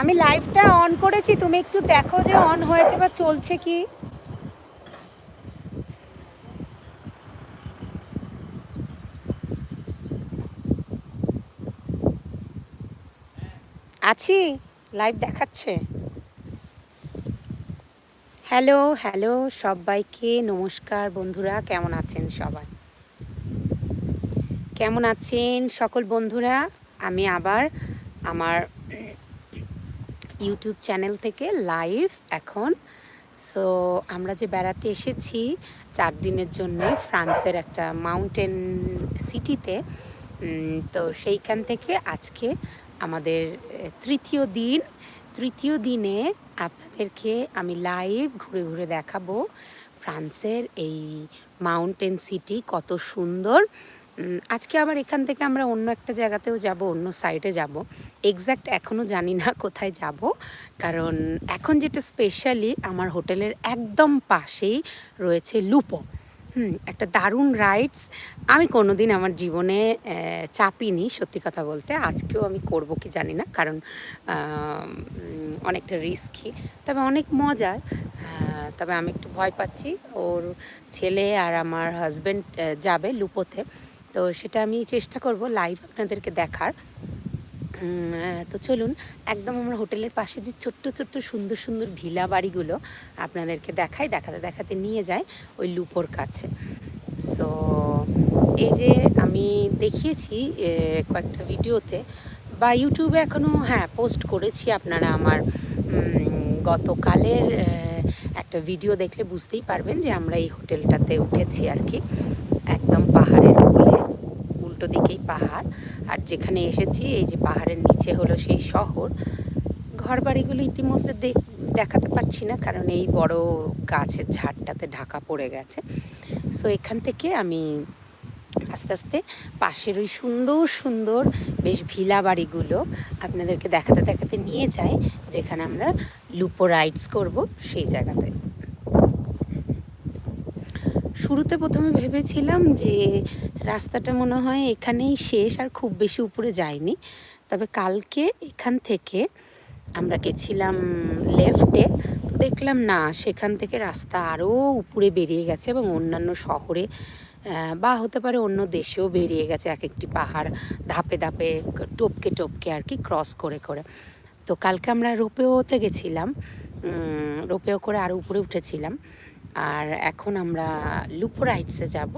আমি লাইভটা অন করেছি, তুমি একটু দেখো যে অন হয়েছে বা চলছে কি। আছি লাইভ দেখাচ্ছে। হ্যালো হ্যালো সবাইকে নমস্কার বন্ধুরা, কেমন আছেন সবাই? কেমন আছেন সকল বন্ধুরা? আমি আবার আমার ইউটিউব চ্যানেল থেকে লাইভ এখন। সো আমরা যে বেড়াতে এসেছি চার দিনের জন্য ফ্রান্সের একটা মাউন্টেন সিটিতে তো সেইখান থেকে আজকে আমাদের তৃতীয় দিন। তৃতীয় দিনে আপনাদেরকে আমি লাইভ ঘুরে ঘুরে দেখাবো ফ্রান্সের এই মাউন্টেন সিটি কত সুন্দর। আজকে আবার এখান থেকে আমরা অন্য একটা জায়গাতেও যাব, অন্য সাইডে যাব। এক্স্যাক্ট এখনও জানি না কোথায় যাব, কারণ এখন যেটা স্পেশালি আমার হোটেলের একদম পাশেই রয়েছে লুপো হুম, একটা দারুণ রাইডস আমি কোনো দিন আমার জীবনে চাপিনি, সত্যি কথা বলতে। আজকেও আমি করব কি জানি না, কারণ অনেকটা রিস্কি তবে অনেক মজার। তবে আমি একটু ভয় পাচ্ছি। ওর ছেলে আর আমার হাজব্যান্ড যাবে লুপোতে তো সেটা আমি চেষ্টা করব লাইভ আপনাদেরকে দেখার। তো চলুন, একদম আমরা হোটেলের পাশে যে ছোট্ট ছোট্ট, সুন্দর সুন্দর ভিলা বাড়িগুলো আপনাদেরকে দেখাই, দেখাতে দেখাতে নিয়ে যায় ওই লুপোর কাছে। সো এই যে আমি দেখিয়েছি কয়েকটা ভিডিওতে, বা ইউটিউবে এখনও হ্যাঁ পোস্ট করেছি আপনারা আমার গতকালের একটা ভিডিও দেখলে বুঝতেই পারবেন যে আমরা এই হোটেলটাতে উঠেছি আর কি। একদম পাহাড়ের উল্টো দিকেই পাহাড়। আর যেখানে এসেছি, এই যে পাহাড়ের নিচে হলো সেই শহর। ঘর বাড়িগুলো ইতিমধ্যে দেখ- দেখাতে পারছি না, কারণ এই বড় গাছের ঝাড়টাতে ঢাকা পড়ে গেছে। সো এখান থেকে আমি আস্তে আস্তে পাশের ওই সুন্দর সুন্দর বেশ ভিলা বাড়িগুলো আপনাদেরকে দেখাতে দেখাতে নিয়ে যাই, যেখানে আমরা লুপো রাইডস করব সেই জায়গাতে। শুরুতে প্রথমে ভেবেছিলাম যে রাস্তাটা মনে হয় এখানেই শেষ আর খুব বেশি উপরে যায়নি তবে কালকে এখান থেকে আমরা গেছিলাম লেফটে, তো দেখলাম না, সেখান থেকে রাস্তা আরও উপরে বেরিয়ে গেছে এবং অন্যান্য শহরে বা হতে পারে অন্য দেশেও বেরিয়ে গেছে এক একটি পাহাড় ধাপে ধাপে টপকে টপকে আর কি ক্রস করে করে। তো কালকে আমরা রোপেওতে গেছিলাম রোপেও করে আরও উপরে উঠেছিলাম। আর এখন আমরা লুপো রাইডসে যাব।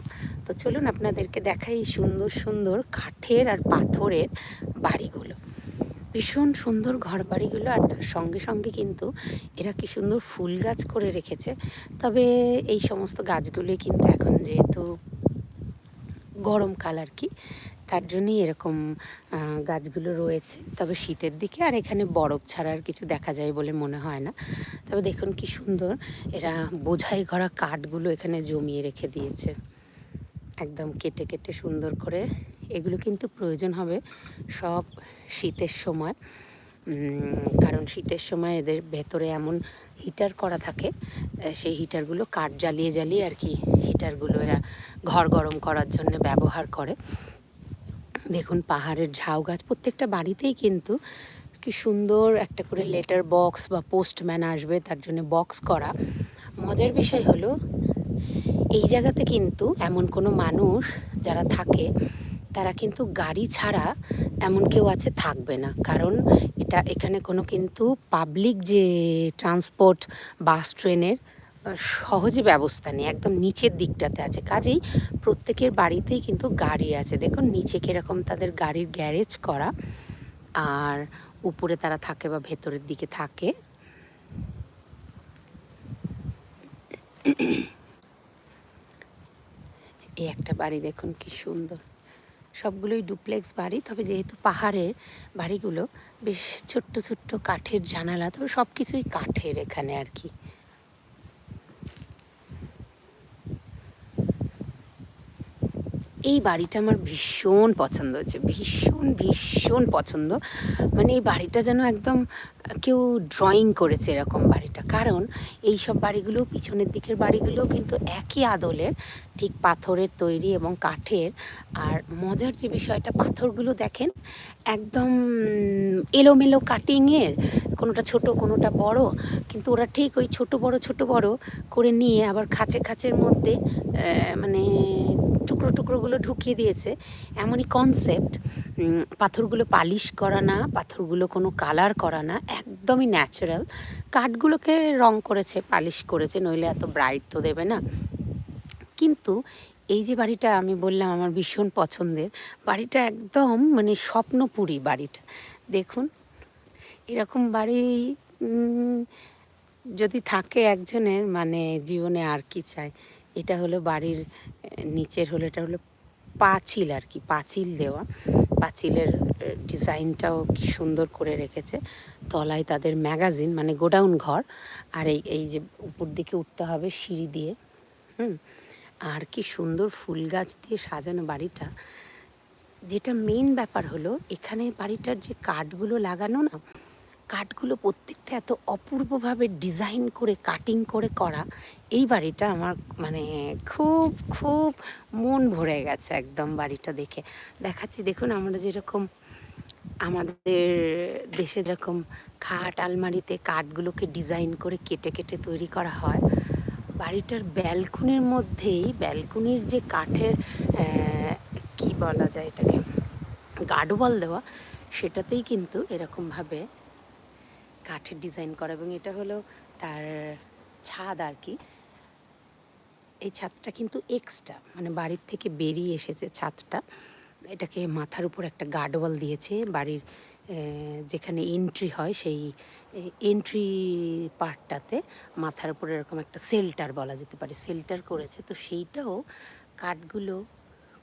তো চলুন আপনাদেরকে দেখাই সুন্দর সুন্দর কাঠের আর পাথরের বাড়িগুলো। ভীষণ সুন্দর ঘর বাড়িগুলো আর তার সঙ্গে সঙ্গে কিন্তু এরা কি সুন্দর ফুল গাছ করে রেখেছে। তবে এই সমস্ত গাছগুলোই কিন্তু এখন যেহেতু গরমকাল আর কি, তার জন্যই এরকম গাছগুলো রয়েছে। তবে শীতের দিকে আর এখানে বরফ ছাড়া আর কিছু দেখা যায় বলে মনে হয় না। তবে দেখুন কি সুন্দর, এরা বোঝাই করা কাঠগুলো এখানে জমিয়ে রেখে দিয়েছে। একদম কেটে কেটে সুন্দর করে এগুলো কিন্তু প্রয়োজন হবে সব শীতের সময়। কারণ শীতের সময় এদের ভেতরে এমন হিটার করা থাকে সেই হিটারগুলো কাঠ জ্বালিয়ে জ্বালিয়ে আর কি হিটারগুলো এরা ঘর গরম করার জন্য ব্যবহার করে। দেখুন পাহাড়ের ঝাউ গাছ, প্রত্যেকটা বাড়িতেই কিন্তু কি সুন্দর একটা করে লেটার বক্স বা পোস্টম্যান আসবে, তার জন্য বক্স করা। মজার বিষয় হলো এই জায়গাতে কিন্তু এমন কোনো মানুষ যারা থাকে, তারা কিন্তু গাড়ি ছাড়া এমন কেউ আছে থাকবে না। কারণ এটা এখানে কোনো কিন্তু পাবলিক যে ট্রান্সপোর্ট বাস ট্রেনের সহজে ব্যবস্থা নেই। একদম নিচের দিকটাতে আছে। কাজেই প্রত্যেকের বাড়িতেই কিন্তু গাড়ি আছে। দেখুন, নিচে কীরকম তাদের গাড়ির গ্যারেজ করা, আর উপরে তারা থাকে বা ভেতরের দিকে থাকে। এই একটা বাড়ি দেখুন, কি সুন্দর। সবগুলোই ডুপ্লেক্স বাড়ি, তবে যেহেতু পাহাড়ের বাড়িগুলো, বেশ ছোট্ট ছোট্ট কাঠের জানালা, তবে সব কিছুই কাঠের এখানে আর কি। এই বাড়িটা আমার ভীষণ পছন্দ হচ্ছে, ভীষণ ভীষণ পছন্দ। মানে এই বাড়িটা যেন একদম কেউ ড্রয়িং করেছে এরকম বাড়িটা। কারণ এই সব বাড়িগুলো, পিছনের দিকের বাড়িগুলো কিন্তু একই আদলের, ঠিক পাথরের তৈরি এবং কাঠের। আর মজার যে বিষয়টা, পাথরগুলো দেখেন, একদম এলোমেলো কাটিংয়ের কোনোটা ছোট, কোনোটা বড়। কিন্তু ওরা ঠিক ওই ছোট বড় ছোট বড় করে নিয়ে আবার খাঁচে খাঁচের মধ্যে মানে টুকরো টুকরোগুলো ঢুকিয়ে দিয়েছে। এমনই কনসেপ্ট পাথরগুলো পালিশ করা না, পাথরগুলো কোনো কালার করা না, একদমই ন্যাচারাল কাঠগুলোকে রং করেছে, পালিশ করেছে, নইলে এত ব্রাইট তো দেবে না। কিন্তু এই যে বাড়িটা আমি বললাম আমার ভীষণ পছন্দের, বাড়িটা একদম মানে স্বপ্নপুরী বাড়িটা। দেখুন, এরকম বাড়ি যদি থাকে একজনের মানে জীবনে আর কি চায় এটা হলো বাড়ির নিচের হলো, এটা হলো পাঁচিল আর কি, পাঁচিল দেওয়া। পাঁচিলের ডিজাইনটাও কি সুন্দর করে রেখেছে। তলায় তাদের ম্যাগাজিন মানে গোডাউন ঘর। আর এই এই যে উপর দিকে উঠতে হবে সিঁড়ি দিয়ে। হুম? আর কি সুন্দর ফুল গাছ দিয়ে সাজানো বাড়িটা। যেটা মেন ব্যাপার হলো, এখানে বাড়িটার যে কাঠগুলো লাগানো না কাঠগুলো প্রত্যেকটা এত অপূর্বভাবে ডিজাইন করে কাটিং করে করা এই বাড়িটা আমার মানে খুব খুব মন ভরে গেছে একদম বাড়িটা দেখে। দেখাচ্ছি, দেখুন আমরা যেরকম আমাদের দেশে যেরকম খাট আলমারিতে কাঠগুলোকে ডিজাইন করে কেটে কেটে তৈরি করা হয়, বাড়িটার ব্যালকনির মধ্যেই, ব্যালকনির যে কাঠের কি বলা যায় এটাকে গার্ডওয়াল দেওয়া, সেটাতেই কিন্তু এরকমভাবে কাঠের ডিজাইন করা এবং এটা হলো তার ছাদ আর কি। এই ছাদটা কিন্তু এক্সট্রা মানে বাড়ির থেকে বেরিয়ে এসেছে ছাদটা। এটাকে মাথার উপর একটা গার্ডওয়াল দিয়েছে, বাড়ির যেখানে এন্ট্রি হয় সেই এন্ট্রি পার্টটাতে মাথার উপর এরকম একটা সেল্টার বলা যেতে পারে সেল্টার করেছে। তো সেইটাও কাঠগুলো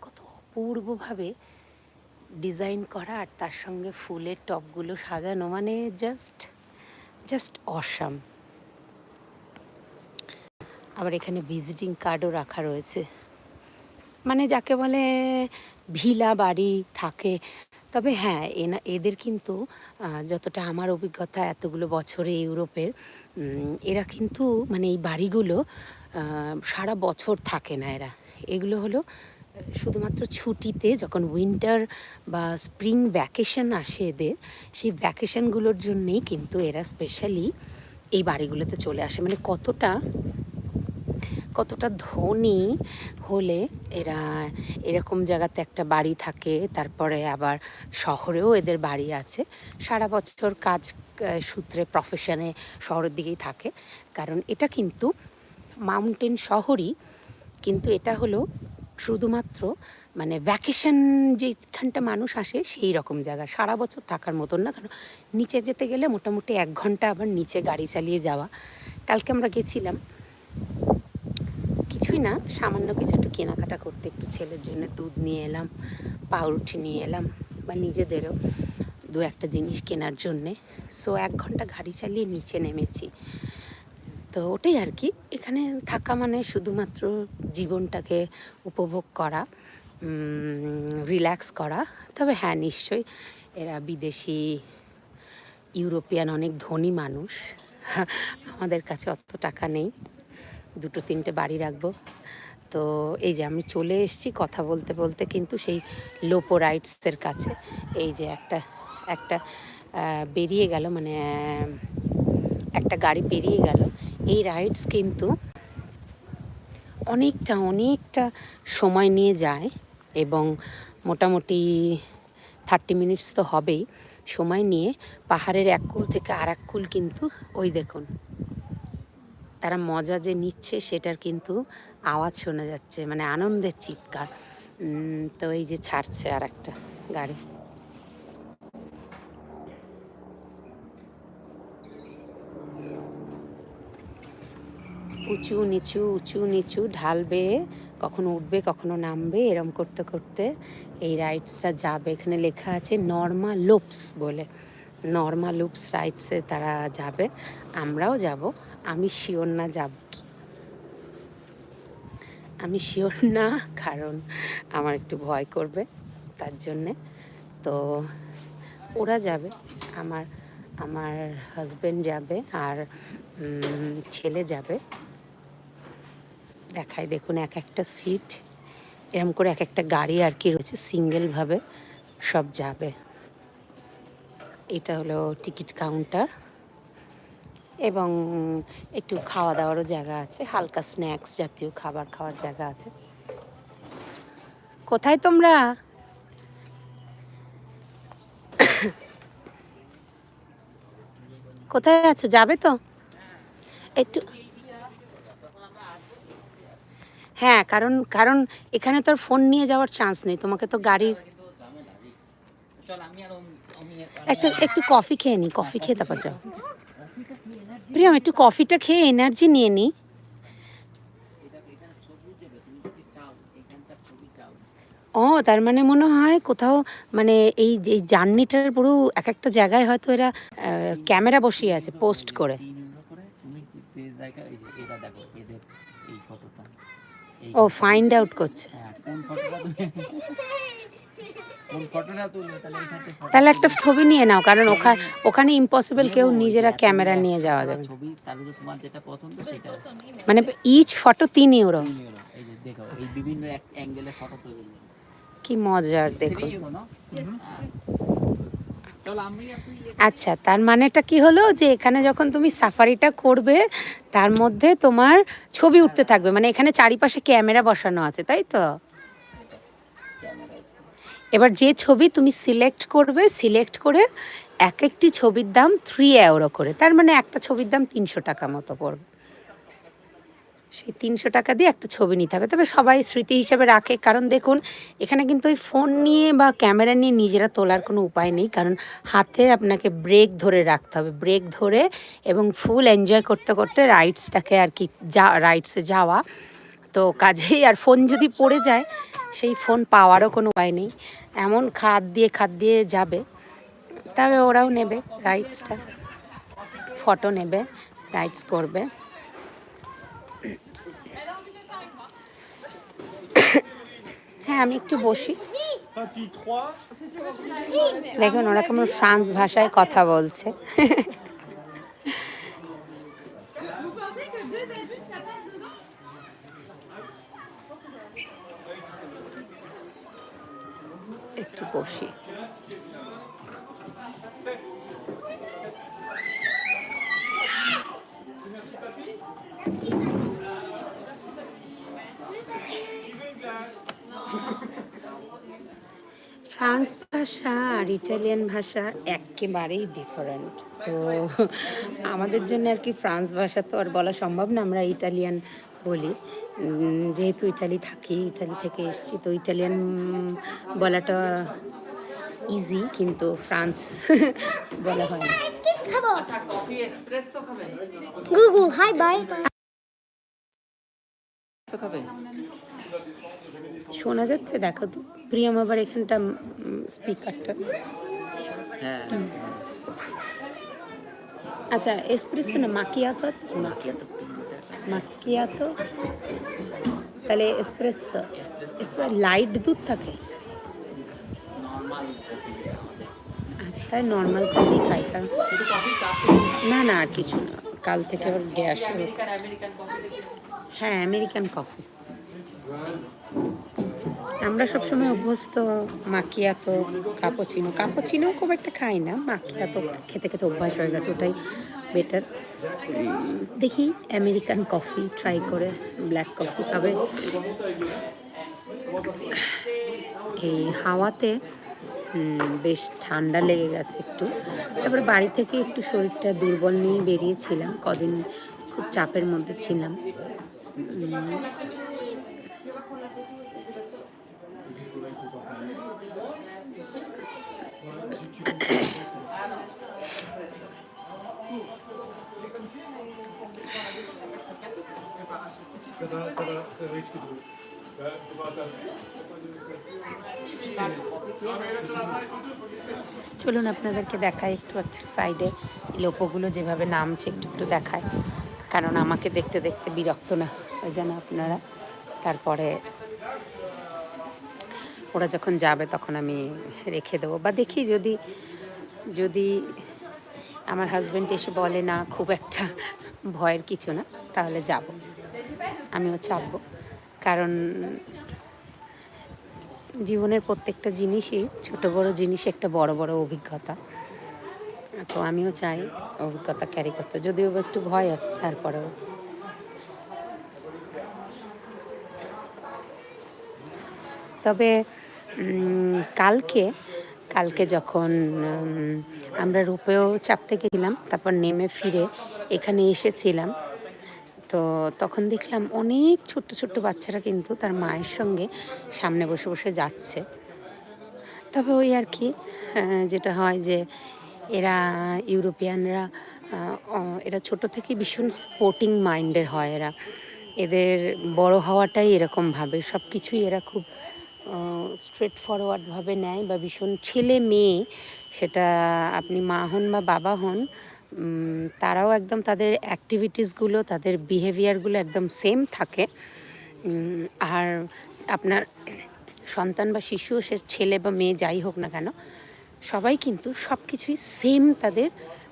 কত অপূর্বভাবে ডিজাইন করা আর তার সঙ্গে ফুলের টপগুলো সাজানো মানে জাস্ট জাস্ট অসাম। আবার এখানে ভিজিটিং কার্ডও রাখা রয়েছে। মানে যাকে বলে ভিলা বাড়ি থাকে। তবে হ্যাঁ এনা, এদের কিন্তু যতটা আমার অভিজ্ঞতা এতগুলো বছরে ইউরোপের এরা কিন্তু মানে এই বাড়িগুলো সারা বছর থাকে না এরা। এগুলো হলো শুধুমাত্র ছুটিতে যখন উইন্টার বা স্প্রিং ভ্যাকেশন আসে এদের, সেই ভ্যাকেশনগুলোর জন্যেই কিন্তু এরা স্পেশালি এই বাড়িগুলোতে চলে আসে। মানে কতটা কতটা ধনী হলে এরা এরকম জায়গাতে একটা বাড়ি থাকে, তারপরে আবার শহরেও এদের বাড়ি আছে। সারা বছর কাজ সূত্রে প্রফেশনে শহরের দিকেই থাকে। কারণ এটা কিন্তু মাউন্টেন শহরই, কিন্তু এটা হলো শুধুমাত্র মানে ভ্যাকেশন যেখানটা মানুষ আসে সেই রকম জায়গা। সারা বছর থাকার মতন না, কারণ নিচে যেতে গেলে মোটামুটি এক ঘণ্টা আবার নিচে গাড়ি চালিয়ে যাওয়া। কালকে আমরা গেছিলাম, কিছুই না, সামান্য কিছু একটু কেনাকাটা করতে, একটু ছেলের জন্য দুধ নিয়ে এলাম, পাউরুটি নিয়ে এলাম, বা নিজেদেরও দু একটা জিনিস কেনার জন্যে। সো এক ঘণ্টা গাড়ি চালিয়ে নিচে নেমেছি। তো ওটাই আর কি। এখানে থাকা মানে শুধুমাত্র জীবনটাকে উপভোগ করা রিল্যাক্স করা। তবে হ্যাঁ নিশ্চয়ই এরা বিদেশি, ইউরোপিয়ান অনেক ধনী মানুষ। আমাদের কাছে অত টাকা নেই। দুটো তিনটে বাড়ি রাখব। তো এই যে আমি চলে এসেছি কথা বলতে বলতে কিন্তু সেই লোপো রাইটসের কাছে। এই যে একটা একটা বেরিয়ে গেল মানে একটা গাড়ি বেরিয়ে গেল। এই রাইডস কিন্তু অনেকটা অনেকটা সময় নিয়ে যায় এবং মোটামুটি থার্টি মিনিটস তো হবেই। সময় নিয়ে পাহাড়ের এক কুল থেকে আর এক কুল কিন্তু ওই দেখুন। তারা মজা যে নিচ্ছে সেটার কিন্তু আওয়াজ শোনা যাচ্ছে মানে আনন্দের চিৎকার। তো এই যে ছাড়ছে আর একটা গাড়ি। উঁচু, নিচু উঁচু, নিচু ঢাল বেয়ে কখনো উঠবে, কখনো নামবে, এরম করতে করতে এই রাইডসটা যাবে। এখানে লেখা আছে নর্মা লুপস বলে। নর্মা লুপস রাইডসে তারা যাবে। আমরাও যাব। আমি শিওর না যাব কি? আমি শিওর না, কারণ আমার একটু ভয় করবে তার জন্যে। তো ওরা যাবে। আমার আমার হাজবেন্ড যাবে আর ছেলে যাবে। দেখায়। দেখুন এক একটা সিট এরম করে এক একটা গাড়ি আর কি রয়েছে সিঙ্গেলভাবে সব যাবে। এটা হলো টিকিট কাউন্টার এবং একটু খাওয়া দাওয়ারও জায়গা আছে হালকা স্ন্যাক্স জাতীয় খাবার খাওয়ার জায়গা আছে। কোথায় তোমরা? কোথায় আছো? যাবে তো? একটু হ্যাঁ কারণ কারণ এখানে তোর ফোন নিয়ে যাওয়ার চান্স নেই। তোমাকে তো গাড়ি আর আর- একটু একটু কফি খেয়ে নি কফি খেয়ে তারপর যাও। প্রিয়ম, একটু কফিটা খেয়ে এনার্জি নিয়ে নি। ও, তার মানে মনে হয় কোথাও মানে এই যে জার্নিটার পুরো এক একটা জায়গায় হয়তো এরা ক্যামেরা বসিয়ে আছে পোস্ট করে তিন ইউরো করে তুমি যে জায়গা এই যে এটা দেখো এদের এই ফটোটা এই ও ফাইন্ড আউট করছে। হ্যাঁ তাহলে একটা ছবি নিয়ে নাও কারণ ওখানে ওখানে ইম্পসিবল কেউ নিজেরা ক্যামেরা নিয়ে যাওয়া যাবে। না। ছবি তার ভিতরে তোমার যেটা পছন্দ সেটা। মানে ইচ ফটো তিন ইউরো দেখো কি মজার থ্রি আচ্ছা তার মানেটা কি হলো যে এখানে যখন তুমি সাফারিটা করবে, তার মধ্যে তোমার ছবি উঠতে থাকবে। মানে এখানে চারিপাশে ক্যামেরা বসানো আছে, তাই তো? এবার যে ছবি তুমি সিলেক্ট করবে, সিলেক্ট করে এক একটি ছবির দাম থ্রি অ্যাওরো করে। তার মানে একটা ছবির দাম তিনশো টাকা মতো পড়বে। সেই তিনশো টাকা দিয়ে একটা ছবি নিতে হবে। তবে সবাই স্মৃতি হিসেবে রাখে। কারণ দেখুন, এখানে কিন্তু ওই ফোন নিয়ে বা ক্যামেরা নিয়ে নিজেরা তোলার কোনো উপায় নেই। কারণ হাতে আপনাকে ব্রেক ধরে রাখতে হবে। ব্রেক ধরে এবং ফুল এনজয় করতে করতে রাইডসটাকে আর কি যা রাইডসে যাওয়া। তো কাজেই আর ফোন যদি পড়ে যায়, সেই ফোন পাওয়ারও কোনো উপায় নেই। এমন খাদ দিয়ে খাদ দিয়ে যাবে। তবে ওরাও নেবে রাইডসটা ফটো নেবে রাইডস করবে। হ্যাঁ আমি একটু বসি। দেখুন ওরা কেমন ফ্রান্স ভাষায় কথা বলছে। একটু বসি। ফ্রান্স ভাষা আর ইটালিয়ান ভাষা একেবারেই ডিফারেন্ট তো আমাদের জন্য আর কি ফ্রান্স ভাষা তো আর বলা সম্ভব না আমরা ইটালিয়ান বলি। যেহেতু ইটালি থাকি ইটালি থেকে এসেছি তো ইটালিয়ান বলাটা ইজি কিন্তু ফ্রান্স বলা হয় না। খাব কফি এক্সপ্রেসও খাবে গুগু হাই বাই এক্সপ্রেসও খাবে। শোনা যাচ্ছে? দেখো তো। প্রিয়ম আবার এখানটা স্পিকারটা হ্যাঁ। আচ্ছা এসপ্রেসো না মাকিয়াতো আছে কি? মাকিয়া তো মাকিয়াতো তাহলে এসপ্রেসো এসো লাইট দুধ থাকে? আচ্ছা তাই নর্মাল কফি খাই কারণ না না আর কিছু না। কাল থেকে আবার গ্যাস হচ্ছে। হ্যাঁ আমেরিকান কফি আমরা সবসময় অভ্যস্ত মাকিয়াতো কাপোচিনো। কাপোচিনো খুব একটা খাই না মাকিয়াতো খেতে খেতে অভ্যাস হয়ে গেছে, ওটাই বেটার দেখি আমেরিকান কফি ট্রাই করে ব্ল্যাক কফি তবে এই হাওয়াতে বেশ ঠান্ডা লেগে গেছে একটু। তারপরে বাড়ি থেকে একটু শরীরটা দুর্বল নিয়ে বেরিয়েছিলাম, কদিন খুব চাপের মধ্যে ছিলাম। চলুন আপনাদেরকে দেখাই একটু একটু সাইডে লোপোগুলো যেভাবে নামছে, একটু একটু দেখায় কারণ আমাকে দেখতে দেখতে বিরক্ত না হয়ে যেন আপনারা। তারপরে ওরা যখন যাবে তখন আমি রেখে দেবো। বা দেখি যদি যদি আমার হাজব্যান্ড এসে বলে, না, খুব একটা ভয়ের কিছু না, তাহলে যাব। আমিও চাপবো। কারণ জীবনের প্রত্যেকটা জিনিসই ছোট বড় জিনিস একটা বড় বড় অভিজ্ঞতা। তো আমিও চাই অভিজ্ঞতা ক্যারি করতে। যদিও একটু ভয় আছে, তারপরেও তবে কালকে কালকে যখন আমরা রূপেও চাপতে গেলাম তারপর নেমে ফিরে এখানে এসেছিলাম তো তখন দেখলাম অনেক ছোট্ট ছোট্ট বাচ্চারা কিন্তু তার মায়ের সঙ্গে সামনে বসে বসে যাচ্ছে। তবে ওই আর কি আহ, যেটা হয় যে এরা ইউরোপিয়ানরা এরা ছোট থেকে ভীষণ স্পোর্টিং মাইন্ডের হয় এরা। এদের বড় হওয়াটাই এরকমভাবে সব কিছুই এরা খুব স্ট্রেট ফরওয়ার্ডভাবে নেয় বা ভীষণ ছেলে মেয়ে, সেটা আপনি মা হন বা বাবা হন তারাও একদম তাদের অ্যাক্টিভিটিসগুলো তাদের বিহেভিয়ারগুলো একদম সেম থাকে। আর আপনার সন্তান বা শিশু, সে ছেলে বা মেয়ে যাই হোক না কেন, সবাই কিন্তু সব কিছুই সেম তাদের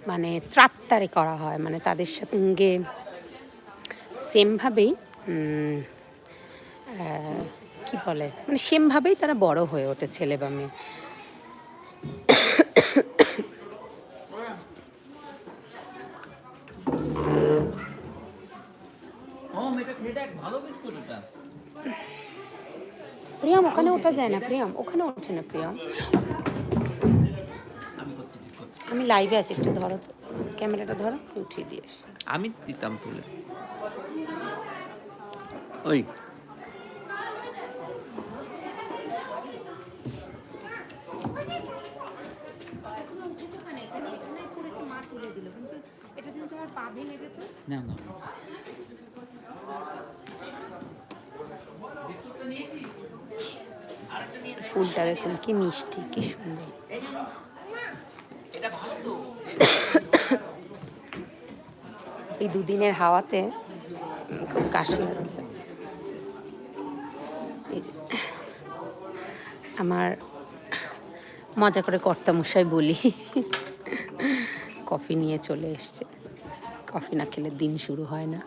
মানে ত্রাত্তারে করা হয় মানে তাদের সঙ্গে সেমভাবেই কি বলে? মানে সেমভাবেই তারা বড় হয়ে ওঠে, ছেলে বা মেয়ে। প্রিয়ম, ওখানে ওঠা যায় না, প্রিয়ম? ওখানে ওঠে না, প্রিয়ম? আমি লাইভে আছি, একটু ধরো ক্যামেরাটা ধরো উঠিয়ে দিয়ে আমি দিতাম তুলে। ওই। না না। ফুলটা দেখুন কি মিষ্টি কি সুন্দর। এটা ভালো তো এই দুদিনের হাওয়াতে খুব কাশি হচ্ছে। এই যে আমার মজা করে কর্তামশাই বলি কফি নিয়ে চলে এসছে। কফি না খেলে দিন শুরু হয় না।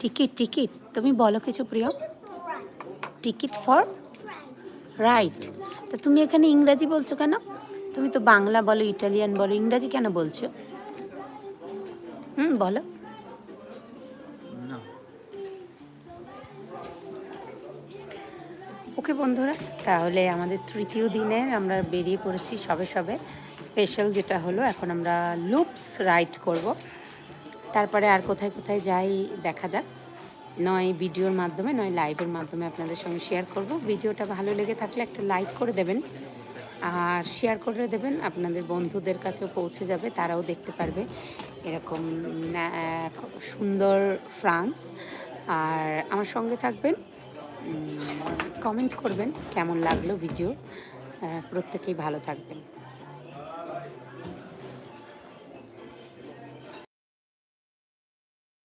টিকিট টিকিট তুমি বলো কিছু প্রিয়। টিকিট ফর রাইট তা তুমি এখানে ইংরাজি বলছো কেন? তুমি তো বাংলা বলো, ইটালিয়ান বলো, ইংরাজি কেন বলছো? হুম, বলো না ওকে বন্ধুরা। তাহলে আমাদের তৃতীয় দিনে আমরা বেরিয়ে পড়েছি সবে সবে। স্পেশাল যেটা হলো, এখন আমরা লুপস রাইড করব। তারপরে আর কোথায় কোথায় যাই দেখা যাক। নয় ভিডিওর মাধ্যমে, নয় লাইভের মাধ্যমে আপনাদের সঙ্গে শেয়ার করব। ভিডিওটা ভালো লেগে থাকলে একটা লাইক করে দেবেন। আর শেয়ার করে দেবেন, আপনাদের বন্ধুদের কাছেও পৌঁছে যাবে, তারাও দেখতে পারবে। এরকম সুন্দর ফ্রান্স আর আমার সঙ্গে থাকবেন কমেন্ট করবেন কেমন লাগল ভিডিও প্রত্যেকেই ভালো থাকবেন।